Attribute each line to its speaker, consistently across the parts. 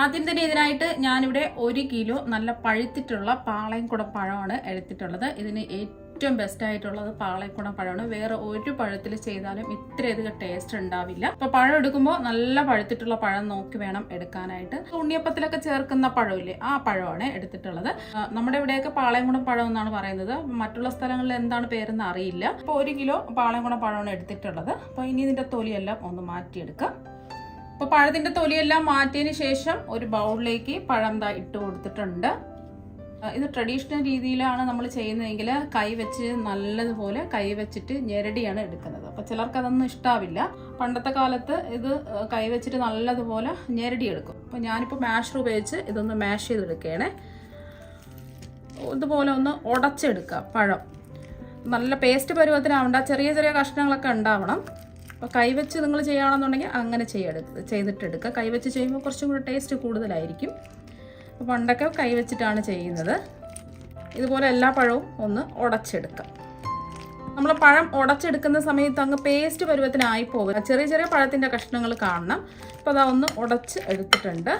Speaker 1: ആദ്യം തന്നെ ഇതിനായിട്ട് ഞാനിവിടെ ഒരു കിലോ നല്ല പഴുത്തിട്ടുള്ള പാളയംകുടം പഴമാണ് എടുത്തിട്ടുള്ളത്. ഇതിന് ഏറ്റവും ബെസ്റ്റ് ആയിട്ടുള്ളത് പാളയംകുടം പഴമാണ്. വേറെ ഒരു പഴത്തിൽ ചെയ്താലും ഇത്രയധികം ടേസ്റ്റ് ഉണ്ടാവില്ല. അപ്പൊ പഴം എടുക്കുമ്പോൾ നല്ല പഴുത്തിട്ടുള്ള പഴം നോക്കി വേണം എടുക്കാനായിട്ട്. ഉണ്ണിയപ്പത്തിലൊക്കെ ചേർക്കുന്ന പഴമില്ലേ ആ പഴമാണ് എടുത്തിട്ടുള്ളത്. നമ്മുടെ ഇവിടെയൊക്കെ പാളയംകുടം പഴം എന്നാണ് പറയുന്നത്. മറ്റുള്ള സ്ഥലങ്ങളിൽ എന്താണ് പേരെന്ന് അറിയില്ല. അപ്പോൾ ഒരു കിലോ പാളയംകുടം പഴമാണ് എടുത്തിട്ടുള്ളത്. അപ്പോൾ ഇനി ഇതിന്റെ തൊലിയെല്ലാം ഒന്ന് മാറ്റിയെടുക്കാം. അപ്പോൾ പഴത്തിന്റെ തൊലിയെല്ലാം മാറ്റിയതിന് ശേഷം ഒരു ബൗളിലേക്ക് പഴം ദാ ഇട്ട് കൊടുത്തിട്ടുണ്ട്. ഇത് ട്രഡീഷണൽ രീതിയിലാണ് നമ്മൾ ചെയ്യുന്നതെങ്കിൽ കൈ വെച്ച് നല്ലതുപോലെ കൈ വെച്ചിട്ട് ഞെരടിയാണ് എടുക്കുന്നത്. അപ്പോൾ ചിലർക്ക് അതൊന്നും ഇഷ്ടാവില്ല. പണ്ടത്തെ കാലത്ത് ഇത് കൈ വെച്ചിട്ട് നല്ലതുപോലെ ഞെരടി എടുക്കും അപ്പോൾ ഞാനിപ്പോൾ മാഷർ ഉപയോഗിച്ച് ഇതൊന്ന് മാഷ് ചെയ്തെടുക്കുകയാണേ. ഇതുപോലെ ഒന്ന് ഉടച്ചെടുക്കുക പഴം. നല്ല പേസ്റ്റ് പരുവത്തിനാവണ്ട ചെറിയ ചെറിയ കഷ്ണങ്ങളൊക്കെ ഉണ്ടാവണം. അപ്പോൾ കൈവച്ച് നിങ്ങൾ ചെയ്യുകയാണെന്നുണ്ടെങ്കിൽ അങ്ങനെ ചെയ്യെടുക്കുക ചെയ്തിട്ടെടുക്കുക. കൈവച്ച് ചെയ്യുമ്പോൾ കുറച്ചും കൂടി ടേസ്റ്റ് കൂടുതലായിരിക്കും. അപ്പോൾ പണ്ടൊക്കെ കൈവച്ചിട്ടാണ് ചെയ്യുന്നത്. ഇതുപോലെ എല്ലാ പഴവും ഒന്ന് ഉടച്ചെടുക്കാം. നമ്മൾ പഴം ഉടച്ചെടുക്കുന്ന സമയത്ത് അങ്ങ് പേസ്റ്റ് പരുവത്തിനായി പോകുക ചെറിയ ചെറിയ പഴത്തിന്റെ കഷ്ണങ്ങൾ കാണണം. അപ്പോൾ അതാ ഒന്ന് ഉടച്ച് എടുത്തിട്ടുണ്ട്.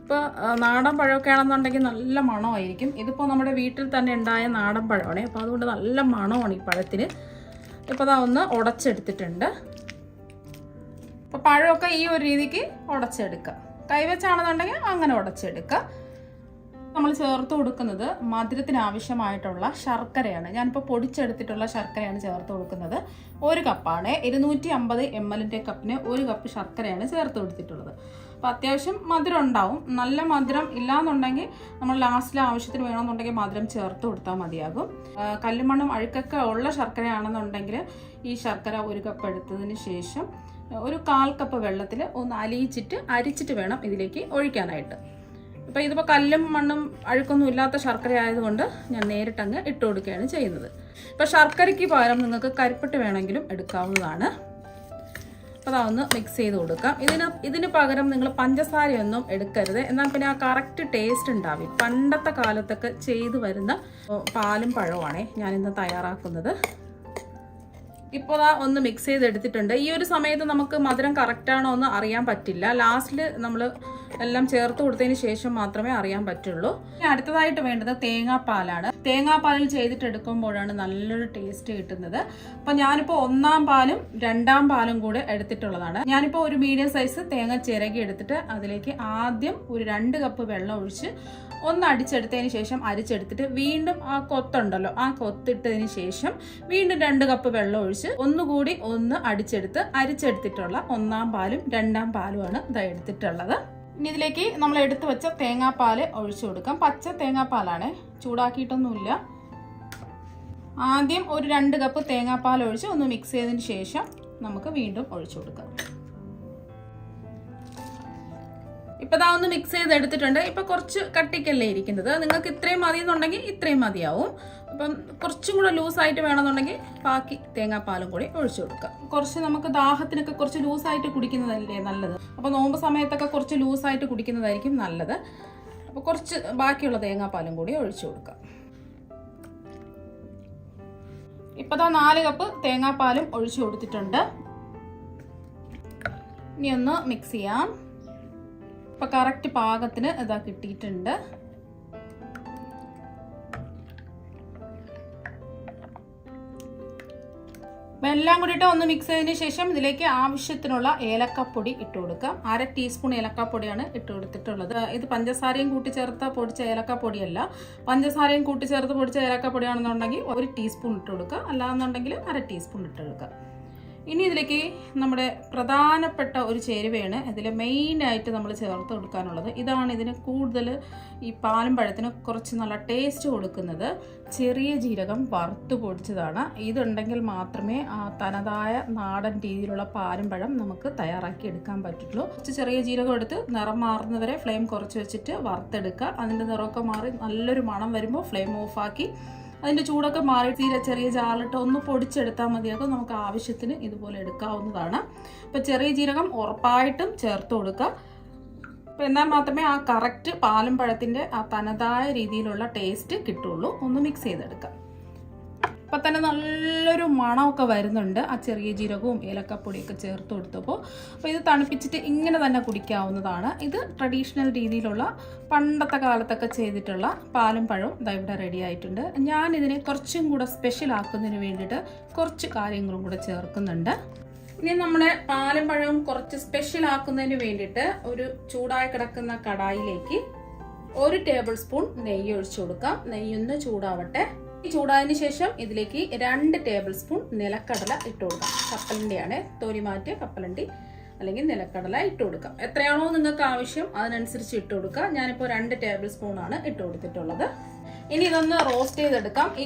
Speaker 1: ഇപ്പോൾ നാടൻ പഴമൊക്കെ ആണെന്നുണ്ടെങ്കിൽ നല്ല മണമായിരിക്കും. ഇതിപ്പോൾ നമ്മുടെ വീട്ടിൽ തന്നെ ഉണ്ടായ നാടൻ പഴമാണ്. അപ്പോൾ അതുകൊണ്ട് നല്ല മണമാണ് ഈ പഴത്തിന്. ഇപ്പോൾ അതാ ഒന്ന് ഉടച്ചെടുത്തിട്ടുണ്ട്. അപ്പോൾ പഴമൊക്കെ ഈ ഒരു രീതിക്ക് ഉടച്ചെടുക്കുക. കൈവച്ചാണെന്നുണ്ടെങ്കിൽ അങ്ങനെ ഉടച്ചെടുക്കുക. നമ്മൾ ചേർത്ത് കൊടുക്കുന്നത് മധുരത്തിന് ആവശ്യമായിട്ടുള്ള ശർക്കരയാണ്. ഞാനിപ്പോൾ പൊടിച്ചെടുത്തിട്ടുള്ള ശർക്കരയാണ് ചേർത്ത് കൊടുക്കുന്നത്. ഒരു കപ്പാണ്. ഇരുന്നൂറ്റി അമ്പത് എം എല്ലിന്റെ കപ്പിന് ഒരു കപ്പ് ശർക്കരയാണ് ചേർത്ത് കൊടുത്തിട്ടുള്ളത്. അപ്പോൾ അത്യാവശ്യം മധുരം ഉണ്ടാവും. നല്ല മധുരം ഇല്ലാന്നുണ്ടെങ്കിൽ നമ്മൾ ലാസ്റ്റിൽ ആവശ്യത്തിന് വേണമെന്നുണ്ടെങ്കിൽ മധുരം ചേർത്ത് കൊടുത്താൽ മതിയാകും. കല്ലുമണ്ണും അഴുക്കൊക്കെ ഉള്ള ശർക്കരയാണെന്നുണ്ടെങ്കിൽ ഈ ശർക്കര ഒരു കപ്പ് എടുത്തതിന് ശേഷം ഒരു കാൽ കപ്പ് വെള്ളത്തിൽ ഒന്ന് അലിയിച്ചിട്ട് അരിച്ചിട്ട് വേണം ഇതിലേക്ക് ഒഴിക്കാനായിട്ട്. അപ്പോൾ ഇതിപ്പോൾ കല്ലും മണ്ണും അഴുക്കൊന്നും ഇല്ലാത്ത ശർക്കര ആയതുകൊണ്ട് ഞാൻ നേരിട്ടങ്ങ് ഇട്ട് കൊടുക്കുകയാണ് ചെയ്യുന്നത്. ഇപ്പോൾ ശർക്കരയ്ക്ക് പകരം നിങ്ങൾക്ക് കരിപ്പെട്ട് വേണമെങ്കിലും എടുക്കാവുന്നതാണ്. അപ്പോൾ അതൊന്ന് മിക്സ് ചെയ്ത് കൊടുക്കാം. ഇതിന് ഇതിന് പകരം നിങ്ങൾ പഞ്ചസാരയൊന്നും എടുക്കരുത്. എന്നാൽ പിന്നെ ആ കറക്റ്റ് ടേസ്റ്റ് ഉണ്ടാവും. പണ്ടത്തെ കാലത്തൊക്കെ ചെയ്തു വരുന്ന പാലും പഴവുമാണേ. ഞാനിന്ന് തയ്യാറാക്കുന്നത്. ഇപ്പോൾ ദാ ഒന്ന് മിക്സ് ചെയ്ത് എടുത്തിട്ടുണ്ട് ഈ ഒരു സമയത്ത് നമുക്ക് മധുരം കറക്റ്റ് ആണോ എന്ന് അറിയാൻ പറ്റില്ല. ലാസ്റ്റിൽ നമ്മൾ എല്ലാം ചേർത്ത് കൊടുത്തതിന് ശേഷം മാത്രമേ അറിയാൻ പറ്റുള്ളൂ. ഇനി അടുത്തതായിട്ട് വേണ്ടത് തേങ്ങാപ്പാലാണ്. തേങ്ങാപ്പാലിൽ ചെയ്തിട്ടെടുക്കുമ്പോഴാണ് നല്ലൊരു ടേസ്റ്റ് കിട്ടുന്നത്. അപ്പം ഞാനിപ്പോൾ ഒന്നാം പാലും രണ്ടാം പാലും കൂടെ എടുത്തിട്ടുള്ളതാണ്. ഞാനിപ്പോൾ ഒരു മീഡിയം സൈസ് തേങ്ങ ചിരകി എടുത്തിട്ട് അതിലേക്ക് ആദ്യം ഒരു രണ്ട് കപ്പ് വെള്ളം ഒഴിച്ച് ഒന്ന് അടിച്ചെടുത്തതിന് ശേഷം അരിച്ചെടുത്തിട്ട് വീണ്ടും ആ കൊത്തുണ്ടല്ലോ ആ കൊത്തിട്ടതിന് ശേഷം വീണ്ടും രണ്ട് കപ്പ് വെള്ളം ഒഴിച്ച് ഒന്നുകൂടി ഒന്ന് അടിച്ചെടുത്ത് അരിച്ചെടുത്തിട്ടുള്ള ഒന്നാം പാലും രണ്ടാം പാലുമാണ് ഇത് എടുത്തിട്ടുള്ളത്. ഇനി ഇതിലേക്ക് നമ്മൾ എടുത്തു വെച്ച തേങ്ങാപ്പാൽ ഒഴിച്ചു കൊടുക്കാം. പച്ച തേങ്ങാപ്പാലാണ് ചൂടാക്കിയിട്ടൊന്നുമില്ല. ആദ്യം ഒരു രണ്ട് കപ്പ് തേങ്ങാപ്പാൽ ഒഴിച്ച് ഒന്ന് മിക്സ് ചെയ്തതിന് ശേഷം നമുക്ക് വീണ്ടും ഒഴിച്ചു കൊടുക്കാം. ഇപ്പൊ ദാ ഒന്ന് മിക്സ് ചെയ്ത് എടുത്തിട്ടുണ്ട് ഇപ്പൊ കുറച്ച് കട്ടിക്കല്ലേ ഇരിക്കുന്നത്. നിങ്ങൾക്ക് ഇത്രയും മതി എന്നുണ്ടെങ്കിൽ ഇത്രയും മതിയാവും. അപ്പം കുറച്ചും കൂടെ ലൂസായിട്ട് വേണമെന്നുണ്ടെങ്കിൽ ബാക്കി തേങ്ങാപ്പാലും കൂടി ഒഴിച്ചു കൊടുക്കുക കുറച്ച് നമുക്ക് ദാഹത്തിനൊക്കെ കുറച്ച് ലൂസായിട്ട് കുടിക്കുന്നതല്ലേ നല്ലത്? അപ്പോൾ നോമ്പ് സമയത്തൊക്കെ കുറച്ച് ലൂസായിട്ട് കുടിക്കുന്നതായിരിക്കും നല്ലത്. അപ്പോൾ കുറച്ച് ബാക്കിയുള്ള തേങ്ങാപ്പാലും കൂടി ഒഴിച്ചു കൊടുക്കുക ഇപ്പൊ ദാ നാല് കപ്പ് തേങ്ങാപ്പാലും ഒഴിച്ചു കൊടുത്തിട്ടുണ്ട്. ഇനി ഒന്ന് മിക്സ് ചെയ്യാം. ഇപ്പൊ കറക്റ്റ് പാകത്തിന് ഇതാ കിട്ടിയിട്ടുണ്ട്. എല്ലാം കൂടിയിട്ട് ഒന്ന് മിക്സ് ചെയ്തതിന് ശേഷം ഇതിലേക്ക് ആവശ്യത്തിനുള്ള ഏലക്കപ്പൊടി ഇട്ട് കൊടുക്കാം. അര ടീസ്പൂൺ ഏലക്കപ്പൊടിയാണ് ഇട്ട് കൊടുത്തിട്ടുള്ളത്. ഇത് പഞ്ചസാരയും കൂട്ടിച്ചേർത്ത പൊടിച്ച ഏലക്കപ്പൊടിയല്ല. പഞ്ചസാരയും കൂട്ടിച്ചേർത്ത് പൊടിച്ച ഏലക്കപ്പൊടിയാണെന്നുണ്ടെങ്കിൽ ഒരു ടീസ്പൂൺ ഇട്ട് കൊടുക്കുക. അല്ലാന്നുണ്ടെങ്കിൽ അര ടീസ്പൂൺ ഇട്ട് കൊടുക്കുക. ഇനി ഇതിലേക്ക് നമ്മുടെ പ്രധാനപ്പെട്ട ഒരു ചേരുവയാണ്. ഇതിൽ മെയിനായിട്ട് നമ്മൾ ചേർത്ത് കൊടുക്കാനുള്ളത്. ഇതാണ് ഇതിന് കൂടുതൽ ഈ പാലും പഴത്തിന് കുറച്ച് നല്ല ടേസ്റ്റ് കൊടുക്കുന്നത്. ചെറിയ ജീരകം വറുത്ത് പൊടിച്ചതാണ്. ഇതുണ്ടെങ്കിൽ മാത്രമേ ആ തനതായ നാടൻ രീതിയിലുള്ള പാലും പഴം നമുക്ക് തയ്യാറാക്കി എടുക്കാൻ പറ്റുള്ളൂ. കുറച്ച് ചെറിയ ജീരകം എടുത്ത് നിറം മാറുന്നവരെ ഫ്ലെയിം കുറച്ച് വെച്ചിട്ട് വറുത്തെടുക്കുക. അതിന്റെ നിറമൊക്കെ മാറി നല്ലൊരു മണം വരുമ്പോൾ ഫ്ലെയിം ഓഫാക്കി അതിന്റെ ചൂടൊക്കെ മാറി തീരെ ചെറിയ ജാലിട്ട് ഒന്ന് പൊടിച്ചെടുത്താൽ മതിയാക്കും നമുക്ക് ആവശ്യത്തിന് ഇതുപോലെ എടുക്കാവുന്നതാണ്. അപ്പോൾ ചെറിയ ജീരകം ഉറപ്പായിട്ടും ചേർത്ത് കൊടുക്കുക. അപ്പോൾ എന്നാൽ മാത്രമേ ആ കറക്റ്റ് പാലും പഴത്തിന്റെ ആ തനതായ രീതിയിലുള്ള ടേസ്റ്റ് കിട്ടുള്ളൂ. ഒന്ന് മിക്സ് ചെയ്തെടുക്കാം. അപ്പം തന്നെ നല്ലൊരു മണമൊക്കെ വരുന്നുണ്ട്. ആ ചെറിയ ജീരകവും ഏലക്കപ്പൊടിയൊക്കെ ചേർത്ത് കൊടുത്തപ്പോൾ അപ്പോൾ ഇത് തണുപ്പിച്ചിട്ട് ഇങ്ങനെ തന്നെ കുടിക്കാവുന്നതാണ്. ഇത് ട്രഡീഷണൽ രീതിയിലുള്ള പണ്ടത്തെ കാലത്തൊക്കെ ചെയ്തിട്ടുള്ള പാലും പഴവും ഇതാ ഇവിടെ റെഡി ആയിട്ടുണ്ട്. ഞാനിതിനെ കുറച്ചും കൂടെ സ്പെഷ്യൽ ആക്കുന്നതിന് വേണ്ടിയിട്ട് കുറച്ച് കാര്യങ്ങളും കൂടെ ചേർക്കുന്നുണ്ട്. ഇനി നമ്മുടെ പാലും പഴവും കുറച്ച് സ്പെഷ്യൽ ആക്കുന്നതിന് വേണ്ടിയിട്ട് ഒരു ചൂടായി കിടക്കുന്ന കടായിലേക്ക് ഒരു ടേബിൾ സ്പൂൺ നെയ്യ് ഒഴിച്ചു കൊടുക്കാം. നെയ്യൊന്ന് ചൂടാവട്ടെ. ചൂടായതിനു ശേഷം ഇതിലേക്ക് രണ്ട് ടേബിൾ സ്പൂൺ നിലക്കടല ഇട്ട് കൊടുക്കാം. കപ്പലണ്ടിയാണ് തോരി മാറ്റിയ കപ്പലണ്ടി അല്ലെങ്കിൽ നിലക്കടല ഇട്ട് കൊടുക്കാം. എത്രയാണോ നിങ്ങൾക്ക് ആവശ്യം അതിനനുസരിച്ച് ഇട്ട് കൊടുക്കുക. ഞാനിപ്പോൾ രണ്ട് ടേബിൾ സ്പൂൺ ആണ് ഇട്ട് കൊടുത്തിട്ടുള്ളത്. ഇനി ഇതൊന്ന് റോസ്റ്റ് ചെയ്തെടുക്കാം. ഈ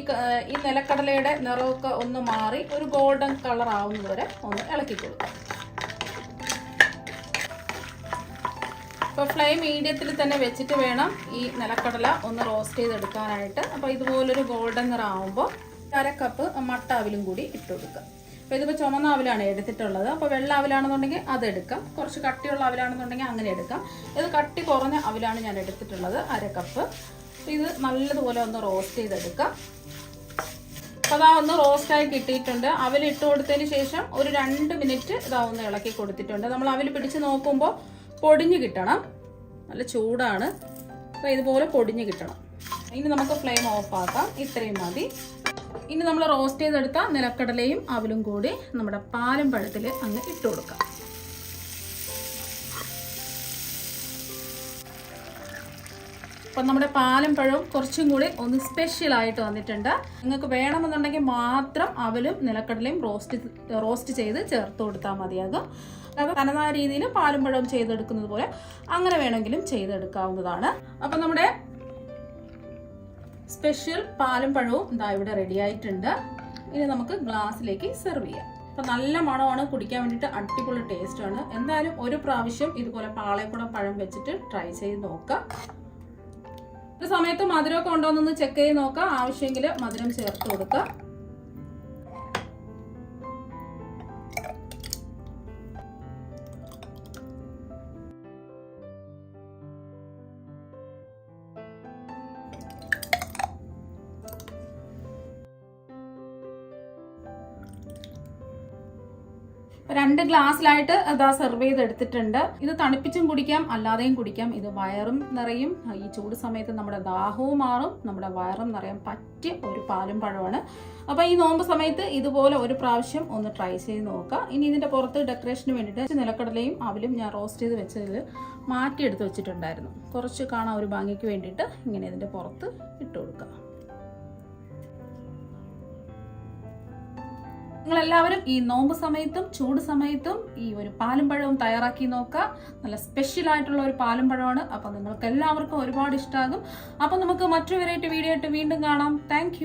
Speaker 1: ഈ നിലക്കടലയുടെ നിറമൊക്കെ ഒന്ന് മാറി ഒരു ഗോൾഡൻ കളർ ആവുന്നത് വരെ ഒന്ന് ഇളക്കി കൊടുക്കാം. അപ്പോൾ ഫ്ലെയിം മീഡിയത്തിൽ തന്നെ വെച്ചിട്ട് വേണം ഈ നിലക്കടല ഒന്ന് റോസ്റ്റ് ചെയ്തെടുക്കാനായിട്ട്. അപ്പോൾ ഇതുപോലൊരു ഗോൾഡൻ നിറം ആവുമ്പോൾ അര കപ്പ് മട്ടാവിലും കൂടി ഇട്ട് കൊടുക്കുക അപ്പോൾ ഇതിപ്പോൾ ചുമന്ന ആവിലാണ് എടുത്തിട്ടുള്ളത്. അപ്പോൾ വെള്ള ആവിലാണെന്നുണ്ടെങ്കിൽ അത് എടുക്കാം. കുറച്ച് കട്ടിയുള്ള അവിലാണെന്നുണ്ടെങ്കിൽ അങ്ങനെ എടുക്കാം. ഇത് കട്ടി കുറഞ്ഞ അവിലാണ് ഞാൻ എടുത്തിട്ടുള്ളത് അര കപ്പ് ഇത് നല്ലതുപോലെ ഒന്ന് റോസ്റ്റ് ചെയ്തെടുക്കാം. അപ്പോൾ അതാ ഒന്ന് റോസ്റ്റായി കിട്ടിയിട്ടുണ്ട്. അവൽ കൊടുത്തതിന് ശേഷം ഒരു രണ്ട് മിനിറ്റ് ഇതാ ഒന്ന് ഇളക്കി കൊടുത്തിട്ടുണ്ട്. നമ്മൾ അവൽ പിടിച്ച് നോക്കുമ്പോൾ പൊടിഞ്ഞ് കിട്ടണം. നല്ല ചൂടാണ്. അപ്പോൾ ഇതുപോലെ പൊടിഞ്ഞു കിട്ടണം. ഇനി നമുക്ക് ഫ്ലെയിം ഓഫ് ആക്കാം. ഇത്രയും മതി. ഇനി നമ്മൾ റോസ്റ്റ് ചെയ്തെടുത്ത നിലക്കടലയും അവലും കൂടി നമ്മുടെ പാലും പഴത്തിൽ അങ്ങ് ഇട്ട് കൊടുക്കാം. അപ്പം നമ്മുടെ പാലും പഴവും കുറച്ചും കൂടി ഒന്ന് സ്പെഷ്യൽ ആയിട്ട് വന്നിട്ടുണ്ട്. നിങ്ങൾക്ക് വേണമെന്നുണ്ടെങ്കിൽ മാത്രം അവലും നിലക്കടലയും റോസ്റ്റ് റോസ്റ്റ് ചെയ്ത് ചേർത്ത് കൊടുത്താൽ മതിയാകും. അല്ലാതെ തനതായ രീതിയിൽ പാലും പഴവും ചെയ്തെടുക്കുന്നത് പോലെ അങ്ങനെ വേണമെങ്കിലും ചെയ്തെടുക്കാവുന്നതാണ്. അപ്പം നമ്മുടെ സ്പെഷ്യൽ പാലും പഴവും ഇതാ ഇവിടെ റെഡി ആയിട്ടുണ്ട്. ഇനി നമുക്ക് ഗ്ലാസ്സിലേക്ക് സെർവ് ചെയ്യാം. അപ്പൊ നല്ല മണമാണ് കുടിക്കാൻ വേണ്ടിയിട്ട് അടിപൊളി ടേസ്റ്റ് ആണ്. എന്തായാലും ഒരു പ്രാവശ്യം ഇതുപോലെ പാളയക്കുടം പഴം വെച്ചിട്ട് ട്രൈ ചെയ്ത് നോക്കാം. ഒരു സമയത്ത് മധുരമൊക്കെ ഉണ്ടോ എന്നൊന്ന് ചെക്ക് ചെയ്ത് നോക്കാം. ആവശ്യമെങ്കിൽ മധുരം ചേർത്ത് കൊടുക്കുക രണ്ട് ഗ്ലാസ്സിലായിട്ട് അതാ സെർവ് ചെയ്തെടുത്തിട്ടുണ്ട്. ഇത് തണുപ്പിച്ചും കുടിക്കാം അല്ലാതെയും കുടിക്കാം. ഇത് വയറും നിറയും. ഈ ചൂട് സമയത്ത് നമ്മുടെ ദാഹവും മാറും. നമ്മുടെ വയറും നിറയാൻ പറ്റിയ ഒരു പാലും പഴമാണ് അപ്പോൾ ഈ നോമ്പ് സമയത്ത് ഇതുപോലെ ഒരു പ്രാവശ്യം ഒന്ന് ട്രൈ ചെയ്ത് നോക്കുക. ഇനി ഇതിന്റെ പുറത്ത് ഡെക്കറേഷന് വേണ്ടിയിട്ട് നിലക്കടലയും അവലും ഞാൻ റോസ്റ്റ് ചെയ്ത് വെച്ചതിൽ മാറ്റിയെടുത്ത് വെച്ചിട്ടുണ്ടായിരുന്നു. കുറച്ച് കാണാൻ ഒരു ഭംഗിക്ക് വേണ്ടിയിട്ട് ഇങ്ങനെ ഇതിന്റെ പുറത്ത് ഇട്ട് കൊടുക്കുക. നിങ്ങളെല്ലാവരും ഈ നോമ്പ് സമയത്തും ചൂട് സമയത്തും ഈ ഒരു പാലും പഴവും തയ്യാറാക്കി നോക്കുക. നല്ല സ്പെഷ്യൽ ആയിട്ടുള്ള ഒരു പാലും പഴമാണ്. അപ്പം നിങ്ങൾക്ക് എല്ലാവർക്കും ഒരുപാട് ഇഷ്ടമാകും അപ്പം നമുക്ക് മറ്റൊരു വെറൈറ്റി വീഡിയോ ആയിട്ട് വീണ്ടും കാണാം. താങ്ക്